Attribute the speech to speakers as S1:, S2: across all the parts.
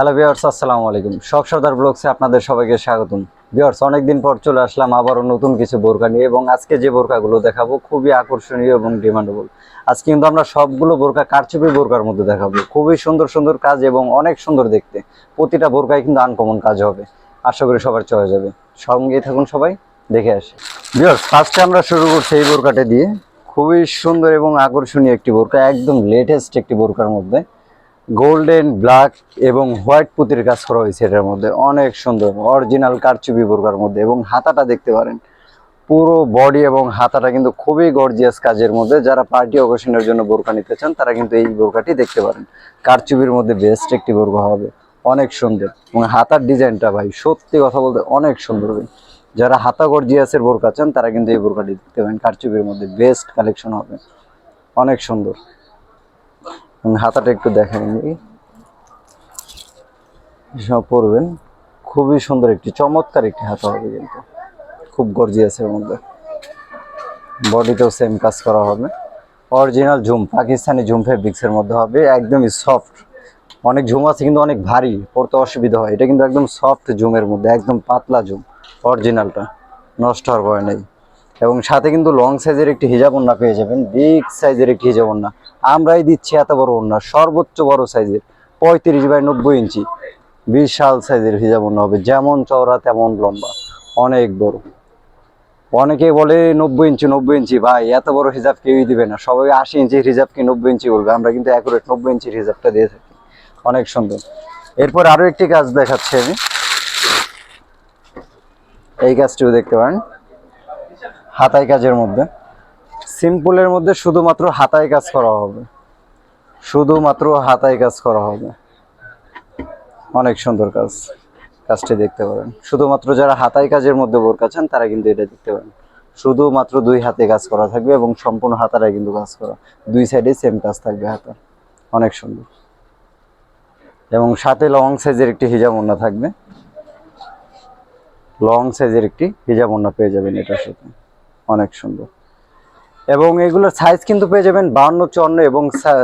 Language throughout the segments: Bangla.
S1: হ্যালো ভিউয়ার্স আসসালামু আলাইকুম। শখ সর্দার ব্লগসে আপনাদের সবাইকে স্বাগতম। ভিউয়ার্স অনেকদিন পর চলে আসলাম আবারও নতুন কিছু বোরকা নিয়ে এবং আজকে যে বোরকাগুলো দেখাবো খুবই আকর্ষণীয় এবং ডিমান্ডেবল আজকে কিন্তু আমরা সবগুলো বোরকা কারচুপি বোরকার মধ্যে দেখাবো। খুবই সুন্দর সুন্দর কাজ এবং অনেক সুন্দর দেখতে। প্রতিটা বোরকায় কিন্তু আনকমন কাজ হবে। আশা করি সবার চলে যাবে। সঙ্গে থাকুন সবাই, দেখে আসি। ভিউয়ার্স ফার্স্টে আমরা শুরু করছি এই বোরকাটা দিয়ে। খুবই সুন্দর এবং আকর্ষণীয় একটি বোরকা একদম লেটেস্ট একটি বোরকার মধ্যে। গোল্ডেন, ব্ল্যাক এবং হোয়াইট পুতির কাজ করা হয়েছে এটার মধ্যে। অনেক সুন্দর অরিজিনাল কারচুপি বোরকার মধ্যে এবং হাতাটা দেখতে পারেন। পুরো বডি এবং হাতাটা কিন্তু খুবই গর্জিয়াস কাজের মধ্যে। যারা পার্টি অকেশনের জন্য বোরকা নিতে চান, তারা কিন্তু এই বোরকাটি দেখতে পারেন। কারচুপির মধ্যে বেস্ট একটি বোরকা হবে। অনেক সুন্দর। এবং হাতার ডিজাইনটা ভাই, সত্যি কথা বলতে অনেক সুন্দর ভাই। যারা হাতা গর্জিয়াসের বোরকা চান, তারা কিন্তু এই বোরকাটি দেখতে পারেন। কারচুপির মধ্যে বেস্ট কালেকশন হবে। অনেক সুন্দর। হাতাটা একটু দেখেন সব পরবেন। খুবই সুন্দর একটি, চমৎকার একটি হাতা হবে কিন্তু। খুব গর্জিয়াসের মধ্যে। বডিতেও সেম কাজ করা হবে। অরিজিনাল ঝুম, পাকিস্তানি ঝুম ফেব্রিক্সের মধ্যে হবে। একদমই সফট অনেক ঝুম আছে কিন্তু অনেক ভারী। পড়তে অসুবিধা হয়। এটা কিন্তু একদম সফট ঝুমের মধ্যে, একদম পাতলা ঝুম। অরিজিনালটা নষ্ট হওয়ার ভয় নেই। এবং সাথে কিন্তু লং সাইজের একটি হিজাব ওন্না পেয়ে যাবেন। বিগ সাইজের একটি হিজাব ওন্না আমরাই দিচ্ছি এত বড় ওন্না সর্বোচ্চ বড় সাইজের পঁয়ত্রিশ বাই নব্বই ইঞ্চি। বিশাল সাইজের হিজাব ওন্না হবে, যেমন চওড়া তেমন লম্বা, অনেক বড়। অনেকে বলে নব্বই ইঞ্চি নব্বই ইঞ্চি, ভাই, এত বড় হিজাব কেউই দিবে না। সবাই আশি ইঞ্চির হিজাব কি নব্বই ইঞ্চি বলবে? আমরা কিন্তু অ্যাকুরেট নব্বই ইঞ্চির হিজাবটা দিয়ে থাকি। অনেক সুন্দর। এরপর আরও একটি কাজ দেখাচ্ছি আমি। এই কাজটিও দেখতে পারেন। হাতায় কাজের মধ্যে। সিম্পলের মধ্যে শুধুমাত্র হাতায় কাজ করা হবে। শুধুমাত্র হাতাই কাজ করা হবে। অনেক সুন্দর কাজ, কাজটি দেখতে পারেন। শুধুমাত্র যারা হাতাই কাজের মধ্যে বোরকা চান, তারা কিন্তু এটা দেখতে পারেন। শুধুমাত্র দুই হাতে কাজ করা থাকবে এবং সম্পূর্ণ হাতারাই কিন্তু কাজ করা। দুই সাইডে সেম কাজ থাকবে হাতার। অনেক সুন্দর। এবং সাথে লং সাইজের একটি হিজাব ওন্না থাকবে। লং সাইজের একটি হিজাব ওন্না পেয়ে যাবেন এটার সাথে। অনেক সুন্দর। এবং এগুলোর সাইজ কিন্তু পেয়ে যাবেন বাউন্ন চুয়ান্ন এবং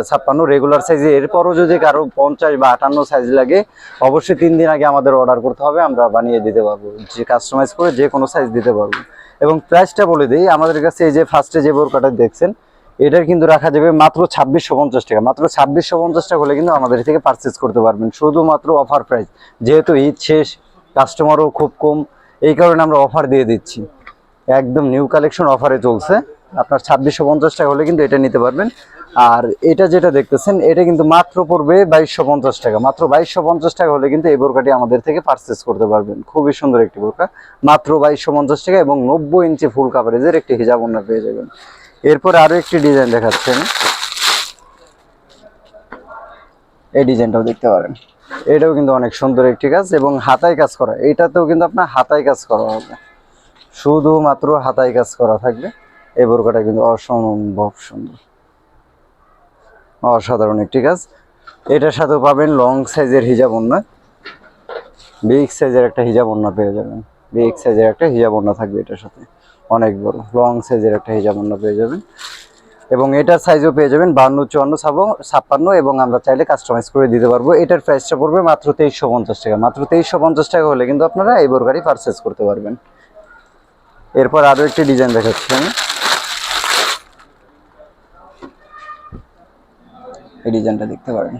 S1: ছাপ্পান্ন রেগুলার সাইজে এরপরও যদি কারও পঞ্চাশ বা আটান্ন সাইজ লাগে, অবশ্যই তিন দিন আগে আমাদের অর্ডার করতে হবে। আমরা বানিয়ে দিতে পারব, যে কাস্টমাইজ করে যে কোনো সাইজ দিতে পারব। এবং প্রাইসটা বলে দিই, আমাদের কাছে এই যে ফার্স্টে যে বোরকাটা দেখছেন, এটার কিন্তু রাখা যাবে মাত্র ছাব্বিশশো পঞ্চাশ টাকা। মাত্র ছাব্বিশশো পঞ্চাশ টাকা হলে কিন্তু আমাদের থেকে পারচেস করতে পারবেন। শুধুমাত্র অফার প্রাইস যেহেতু ঈদ শেষ কাস্টমারও খুব কম, এই কারণে আমরা অফার দিয়ে দিচ্ছি। একদম নিউ কালেকশন অফারে চলছে। আপনার ছাব্বিশশো পঞ্চাশ টাকা হলে কিন্তু এটা নিতে পারবেন। আর এটা যেটা দেখতেছেন, এটা কিন্তু মাত্র পড়বে বাইশশো পঞ্চাশ টাকা। মাত্র বাইশশো পঞ্চাশ টাকা হলে কিন্তু এই বোরকাটি আমাদের থেকে পারচেস করতে পারবেন। খুবই সুন্দর একটি বোরকা। মাত্র বাইশশো পঞ্চাশ টাকা এবং নব্বই ইঞ্চি ফুল কাভারেজের একটি হিজাব ওন্না পেয়ে যাবেন। এরপরে আরও একটি ডিজাইন দেখাচ্ছেন। এই ডিজাইনটাও দেখতে পারেন। এটাও কিন্তু অনেক সুন্দর একটি কাজ এবং হাতায় কাজ করা। এটাতেও কিন্তু আপনার হাতায় কাজ করা হবে। শুধুমাত্র হাতায় কাজ করা থাকবে। এই বোরকাটা কিন্তু অসম্ভব সুন্দর। অসাধারণ একটি কাজ। এটার সাথেও পাবেন লং সাইজের হিজাব ওন্না বিগ সাইজের একটা হিজাব ওন্না পেয়ে যাবেন। বিগ সাইজের একটা হিজাব ওন্না থাকবে এটার সাথে। অনেক বড়। লং সাইজের একটা হিজাব ওন্না পেয়ে যাবেন। এবং এটার সাইজও পেয়ে যাবেন বান্ন, চুয়ান্ন ছাপ্পান্ন এবং আমরা চাইলে কাস্টমাইজ করে দিতে পারব। এটার প্রাইসটা পড়বে মাত্র তেইশশো পঞ্চাশ টাকা। মাত্র তেইশশো পঞ্চাশ টাকা হলে কিন্তু আপনারা এই বোরকাটি পারচেস করতে পারবেন। এরপর আরও একটি ডিজাইন দেখাচ্ছি আমি। এই ডিজাইনটা দেখতে পারেন।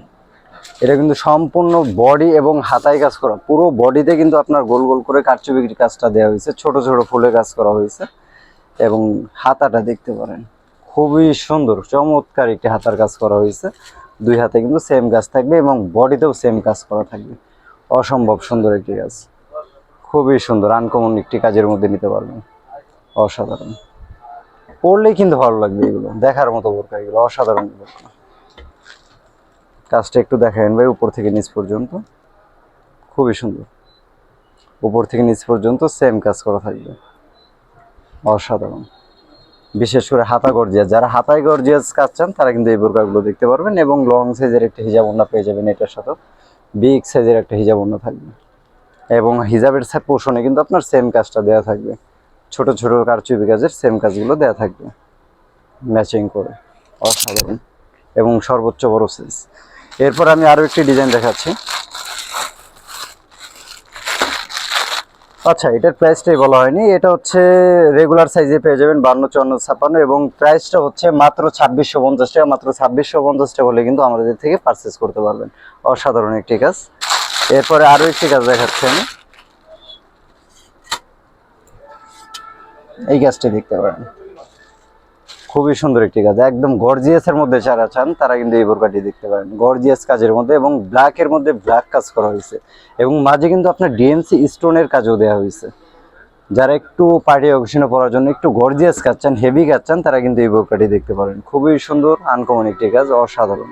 S1: এটা কিন্তু সম্পূর্ণ বডি এবং হাতায় কাজ করা। পুরো বডিতে কিন্তু আপনার গোল গোল করে কারচুপির কাজটা দেওয়া হয়েছে। ছোট ছোট ফুলে কাজ করা হয়েছে এবং হাতাটা দেখতে পারেন। খুবই সুন্দর, চমৎকার একটি হাতার কাজ করা হয়েছে। দুই হাতে কিন্তু সেম কাজ থাকবে এবং বডিতেও সেম কাজ করা থাকবে। অসম্ভব সুন্দর একটি কাজ। খুবই সুন্দর আনকমন একটি কাজের মধ্যে নিতে পারবেন। অসাধারণ। পড়লেই কিন্তু ভালো লাগবে এগুলো, দেখার মতো বোরকা এগুলো, অসাধারণ বোরকা। কাজটা একটু দেখাবেন ভাই, উপর থেকে নিচ পর্যন্ত। খুবই সুন্দর। উপর থেকে নিচ পর্যন্ত সেম কাজ করা থাকবে। অসাধারণ। বিশেষ করে হাতা গর্জিয়াস, যারা হাতায় গর্জিয়াস কাজ চান, তারা কিন্তু এই বোরকাগুলো দেখতে পারবেন এবং লং সাইজের একটা হিজাব ওন্না পেয়ে যাবেন এটার সাথে। বিগ সাইজের একটা হিজাব ওন্না থাকবে। এবং হিজাবের পোষণে কিন্তু আপনার সেম কাজটা দেওয়া থাকবে। ছোট ছোট কারচুপি কাজের সেম কাজগুলো দেওয়া থাকবে। ম্যাচিং করে, অসাধারণ। এবং সর্বোচ্চ বড় সাইজ এরপর আমি আরও একটি ডিজাইন দেখাচ্ছি। আচ্ছা এটার প্রাইসটাই বলা হয়নি। এটা হচ্ছে রেগুলার সাইজে পেয়ে যাবেন বান্ন, চুয়ান্ন, ছাপ্পান্ন এবং প্রাইসটা হচ্ছে মাত্র ছাব্বিশশো পঞ্চাশ টাকা। মাত্র ছাব্বিশশো পঞ্চাশ টাকা হলে কিন্তু আমাদের থেকে পারচেস করতে পারবেন। অসাধারণ একটি কাজ। এরপরে আরও একটি কাজ দেখাচ্ছি আমি। এই গাছটি দেখতে পারেন। খুবই সুন্দর একটি কাজ একদম গর্জিয়াসের মধ্যে যারা চান, তারা কিন্তু এই বোরকাটি দেখতে পারেন। গর্জিয়াস কাজের মধ্যে এবং ব্ল্যাকের মধ্যে ব্ল্যাক কাজ করা হয়েছে। এবং মাঝে কিন্তু আপনার ডিএমসি স্টোনের কাজও দেওয়া হয়েছে। যারা একটু পার্টি অকেশনে পড়ার জন্য একটু গর্জিয়াস কাজ চান হেভি কাজ চান, তারা কিন্তু এই বোরকাটি দেখতে পারেন। খুবই সুন্দর আনকমন একটি কাজ, অসাধারণ।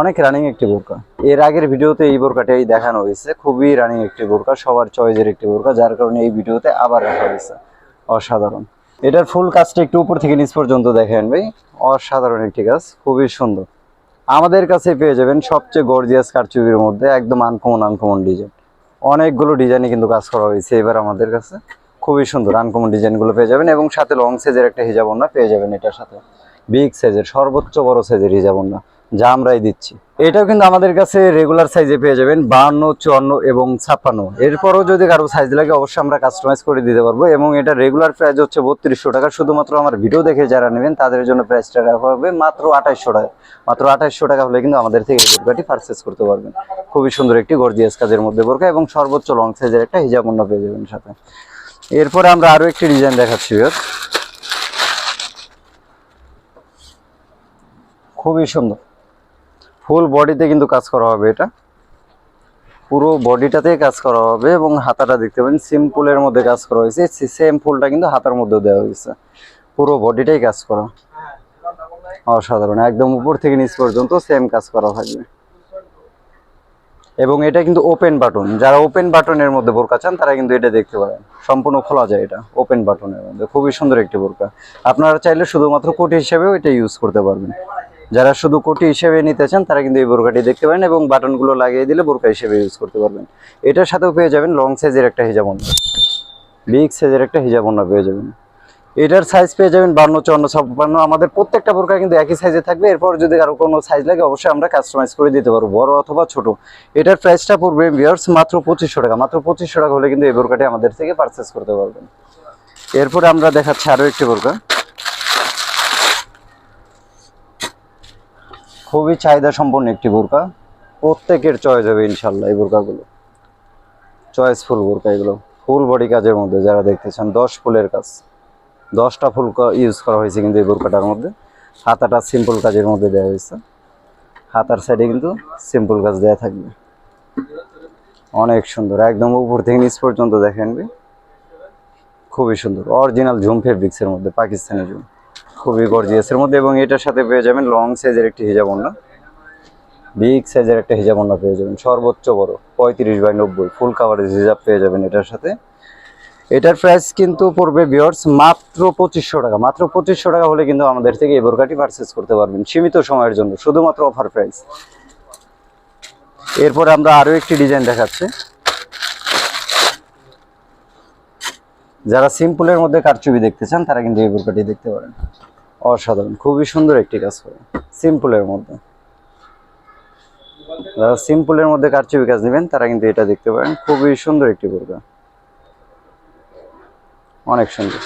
S1: অনেক রানিং একটি বোরকা এর আগের ভিডিওতে এই বোরকাটাই দেখানো হয়েছে। খুবই রানিং একটি বোরকা সবার চয়েসের একটি বোরকা যার কারণে এই ভিডিওতে আবার রাখা হয়েছে। অসাধারণ। এটার ফুল কাজটা একটু উপর থেকে নিচ পর্যন্ত দেখেন ভাই। অসাধারণ একটি কাজ, খুবই সুন্দর। আমাদের কাছে পেয়ে যাবেন সবচেয়ে গর্জিয়াস কারচুপির মধ্যে একদম আনকমন আনকমন ডিজাইন অনেকগুলো ডিজাইনে কিন্তু কাজ করা হয়েছে এবার আমাদের কাছে। খুবই সুন্দর আনকমন ডিজাইনগুলো পেয়ে যাবেন এবং সাথে লং সাইজের একটা হিজাব ওড়না পেয়ে যাবেন এটার সাথে। বিগ সাইজের সর্বোচ্চ বড় সাইজের হিজাব ওড়না। যা আমরাই দিচ্ছি। এটাও কিন্তু আমাদের কাছে রেগুলার সাইজে পেয়ে যাবেন, বাহান্ন, চুয়ান্ন এবং ছাপ্পান্ন। এরপরও যদি কারও সাইজ লাগে, অবশ্যই আমরা কাস্টমাইজ করে দিতে পারব এবং এটা রেগুলার প্রাইস হচ্ছে বত্রিশশো টাকা। শুধুমাত্র আমার ভিডিও দেখে যারা নেবেন, তাদের জন্য প্রাইসটা হবে মাত্র আঠাইশশো টাকা। মাত্র আঠাইশশো টাকা হলে কিন্তু আমাদের থেকে এই পারচেস করতে পারবেন। খুবই সুন্দর একটি গর্জিয়াস কাজের মধ্যে বোরকা এবং সর্বোচ্চ লং সাইজের একটা হিজাব অন্য পেয়ে যাবেন সাথে। এরপরে আমরা আরও একটি ডিজাইন দেখাচ্ছি। খুবই সুন্দর। ফুল বডিতে কিন্তু কাজ করা হবে এটা। পুরো বডিটাতেই কাজ করা হবে এবং হাতাটা দেখতে পাবেন সিম্পলের মধ্যে কাজ করা হয়েছে। সেম ফুলটা কিন্তু হাতার মধ্যে দেওয়া হয়েছে। পুরো বডিটাই কাজ করা। অসাধারণ, একদম উপর থেকে নিচ পর্যন্ত সেম কাজ করা থাকবে। এবং এটা কিন্তু ওপেন বাটন যারা ওপেন বাটনের মধ্যে বোরকা চান, তারা কিন্তু এটা দেখতে পারেন। সম্পূর্ণ খোলা যায় এটা ওপেন বাটনের মধ্যে। খুবই সুন্দর একটি বোরকা। আপনারা চাইলে শুধুমাত্র কোটি হিসেবেও এটা ইউজ করতে পারবেন। যারা শুধু কোটি হিসেবে নিতে চান, তারা কিন্তু এই বোরকাটি দেখতে পারেন এবং বাটনগুলো লাগিয়ে দিলে বোরকা হিসেবে ইউজ করতে পারবেন। এটার সাথেও পেয়ে যাবেন লং সাইজের একটা হিজাব অন্য। বিগ সাইজের একটা হিজাব অন্য পেয়ে যাবেন। এটার সাইজ পেয়ে যাবেন বান্ন, চুয়ান্ন, ছাপ্পান্ন। আমাদের প্রত্যেকটা বোরকা কিন্তু একই সাইজে থাকবে। এরপর যদি কারও কোনো সাইজ লাগে, অবশ্যই আমরা কাস্টমাইজ করে দিতে পারব, বড় অথবা ছোট। এটার প্রাইসটা পড়বে ভিউয়ার্স মাত্র পঁচিশশো টাকা। মাত্র পঁচিশশো টাকা হলে কিন্তু এই বোরকাটি আমাদের থেকে পারচেস করতে পারবেন। এরপরে আমরা দেখাচ্ছি আরও একটি বোরকা খুবই চাহিদা সম্পন্ন একটি বোরকা। প্রত্যেকের চয়েস হবে ইনশাল্লাহ এই বোরকাগুলো। চয়েস ফুল বোরকা এগুলো। ফুল বডি কাজের মধ্যে যারা দেখতে চান দশ ফুলের কাজ। দশটা ফুল ইউজ করা হয়েছে কিন্তু এই বোরকাটার মধ্যে। হাতাটা সিম্পল কাজের মধ্যে দেওয়া হয়েছে। হাতার সাইডে কিন্তু সিম্পল কাজ দেওয়া থাকবে। অনেক সুন্দর। একদম উপর থেকে নিচ পর্যন্ত দেখেন। খুবই সুন্দর। অরিজিনাল ঝুম ফেব্রিক্সের মধ্যে, পাকিস্তানি ঝুম খুবই গর্জিয়াসের মধ্যে এবং এটার সাথে পেয়ে যাবেন লং সাইজের একটি হিজাব ওড়না বিগ সাইজের একটা হিজাব ওড়না পেয়ে যাবেন, সর্বোচ্চ বড়, পঁয়ত্রিশ বাই নব্বই ফুল কাভারেজ হিজাব পেয়ে যাবেন এটার সাথে। এটার প্রাইস কিন্তু পড়বে বিয়ার্স মাত্র পঁচিশশো টাকা, মাত্র পঁচিশশো টাকা হলে কিন্তু আমাদের থেকে এই বোরকাটি পারচেস করতে পারবেন সীমিত সময়ের জন্য, শুধুমাত্র অফার প্রাইস এরপরে আমরা আরও একটি ডিজাইন দেখাচ্ছি। যারা সিম্পলের মধ্যে কারচুপি দেখতে চান, তারা কিন্তু এই বোরকাটি দেখতে পারেন। অসাধারণ, খুবই সুন্দর একটি কাজ করে। সিম্পলের মধ্যে। যারা সিম্পলের মধ্যে কারচুপি কাজ নেবেন, তারা কিন্তু এটা দেখতে পারেন। খুবই সুন্দর একটি বোরকা। অনেক সুন্দর।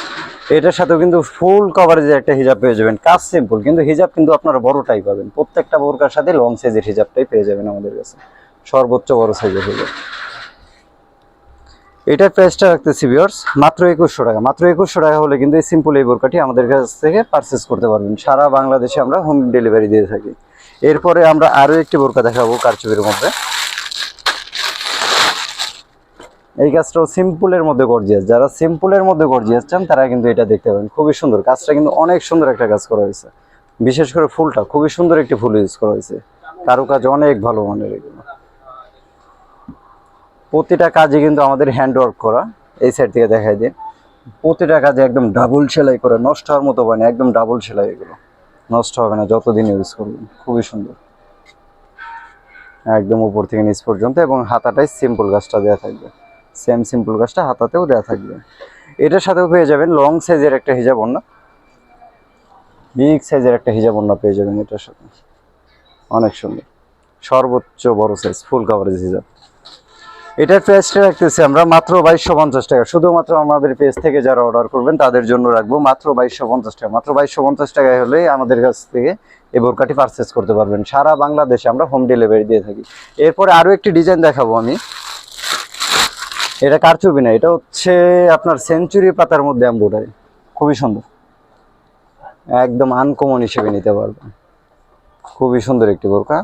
S1: এটার সাথেও কিন্তু ফুল কভারেজের একটা হিজাব পেয়ে যাবেন। কাজ সিম্পল কিন্তু হিজাব কিন্তু আপনারা বড়টাই পাবেন। প্রত্যেকটা বোরকার সাথে লং সাইজের হিজাবটাই পেয়ে যাবেন আমাদের কাছে। সর্বোচ্চ বড় সাইজের হিজাব। এটার প্রাইসটা রাখতেছি ভিউয়ার্স মাত্র একুশশো টাকা। মাত্র একুশশো টাকা হলে কিন্তু এই সিম্পল এই বোরকাটি আমাদের কাছ থেকে পারচেস করতে পারবেন। সারা বাংলাদেশে আমরা হোম ডেলিভারি দিয়ে থাকি। এরপরে আমরা আরও একটি বোরকা দেখাবো কারচুপির মধ্যে। এই কাজটাও সিম্পলের মধ্যে গর্জিয়াস যারা সিম্পলের মধ্যে গর্জিয়াস চান, তারা কিন্তু এটা দেখতে পাবেন খুবই সুন্দর। কাজটা কিন্তু অনেক সুন্দর একটা কাজ করা হয়েছে। বিশেষ করে ফুলটা খুবই সুন্দর একটি ফুল ইউজ করা হয়েছে। কারও কাজ অনেক ভালো মানের এগুলো। প্রতিটা কাজে কিন্তু আমাদের হ্যান্ড ওয়ার্ক করা, এই সাইড থেকে দেখাই দিন প্রতিটা কাজে একদম ডাবল সেলাই করে, নষ্ট হওয়ার মতো হয় না, একদম ডাবল সেলাই এগুলো। নষ্ট হবে না, যতদিন ইউজ করবেন খুবই সুন্দর। একদম উপর থেকে নিচ পর্যন্ত এবং হাতাটাই সিম্পল গাছটা দেওয়া থাকবে। সেম সিম্পল গাছটা হাতাতেও দেওয়া থাকবে। এটার সাথেও পেয়ে যাবেন লং সাইজের একটা হিজাব ওড়না। বিগ সাইজের একটা হিজাব ওড়না পেয়ে যাবেন এটার সাথে। অনেক সুন্দর। সর্বোচ্চ বড় সাইজ ফুল কাভারেজ হিজাব। এটার প্রাইসটা রাখতেছি আমরা মাত্র বাইশশো পঞ্চাশ টাকা। শুধুমাত্র আমাদের পেজ থেকে যারা অর্ডার করবেন, তাদের জন্য রাখব মাত্র বাইশশো পঞ্চাশ টাকা। মাত্র বাইশশো পঞ্চাশ টাকায় হলে আমাদের কাছ থেকে এই বোরকাটি পারচেস করতে পারবেন। সারা বাংলাদেশে আমরা হোম ডেলিভারি দিয়ে থাকি। এরপরে আরও একটি ডিজাইন দেখাবো আমি। এটা কারচুপি না, এটা হচ্ছে আপনার সেঞ্চুরি পাতার মধ্যে এম্বোডারি খুবই সুন্দর। একদম আনকমন হিসেবে নিতে পারবেন। খুবই সুন্দর একটি বোরকা।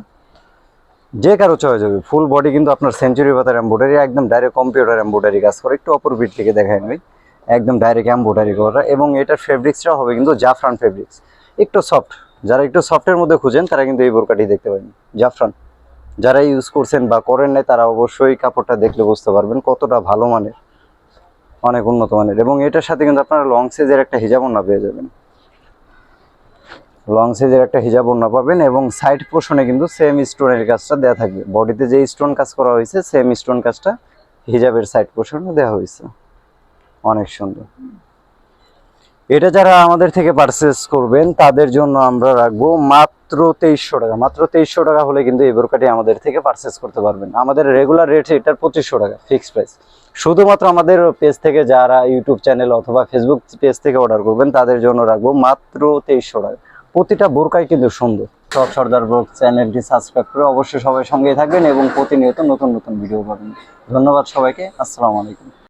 S1: যে কারও চয়েস হবে ফুল বডি কিন্তু আপনার সেঞ্চুরি পাতার এম্বোডারি একদম ডাইরেক্ট কম্পিউটার এম্বোডারি কাজ করে, একটু অপর বিট থেকে দেখায় নই, একদম ডাইরেক্ট এম্বোডারি করা। এবং এটার ফেব্রিক্সটা হবে কিন্তু জাফরান ফেব্রিক্স একটু সফট যারা একটু সফটের মধ্যে খুঁজেন, তারা কিন্তু এই বোরকাটি দেখতে পারেন। জাফরান, যারা ইউজ করছেন বা করেন নাই, তারা অবশ্যই কাপড়টা দেখলে বুঝতে পারবেন কতটা ভালো মানের, অনেক উন্নত মানের। এবং এটার সাথে কিন্তু আপনারা লং সাইজের একটা হিজাব ওড়না পেয়ে যাবেন। লং সাইজের একটা হিজাব ওড়না পাবেন এবং সাইড পোর্শনে কিন্তু সেম স্টোনের কাজটা দেওয়া থাকবে। বডিতে যে স্টোন কাজ করা হয়েছে সেম স্টোন কাজটা হিজাবের সাইড পোর্শনে দেওয়া হয়েছে। অনেক সুন্দর। এটা যারা আমাদের থেকে পারচেস করবেন, তাদের জন্য আমরা রাখব মাত্র তেইশশো টাকা। মাত্র তেইশশো টাকা হলে কিন্তু এই বোরকাটি আমাদের থেকে পারচেস করতে পারবেন। আমাদের রেগুলার রেট এটার পঁচিশশো টাকা ফিক্সড প্রাইস শুধুমাত্র আমাদের পেজ থেকে যারা ইউটিউব চ্যানেল অথবা ফেসবুক পেজ থেকে অর্ডার করবেন, তাদের জন্য রাখব মাত্র তেইশশো টাকা। প্রতিটা বোরকাই কিন্তু সুন্দর। সব সর্দার ব্লগ চ্যানেলটি সাবস্ক্রাইব করে অবশ্যই সবাই সঙ্গেই থাকবেন এবং প্রতিনিয়ত নতুন নতুন ভিডিও পাবেন। ধন্যবাদ সবাইকে। আসসালামু আলাইকুম।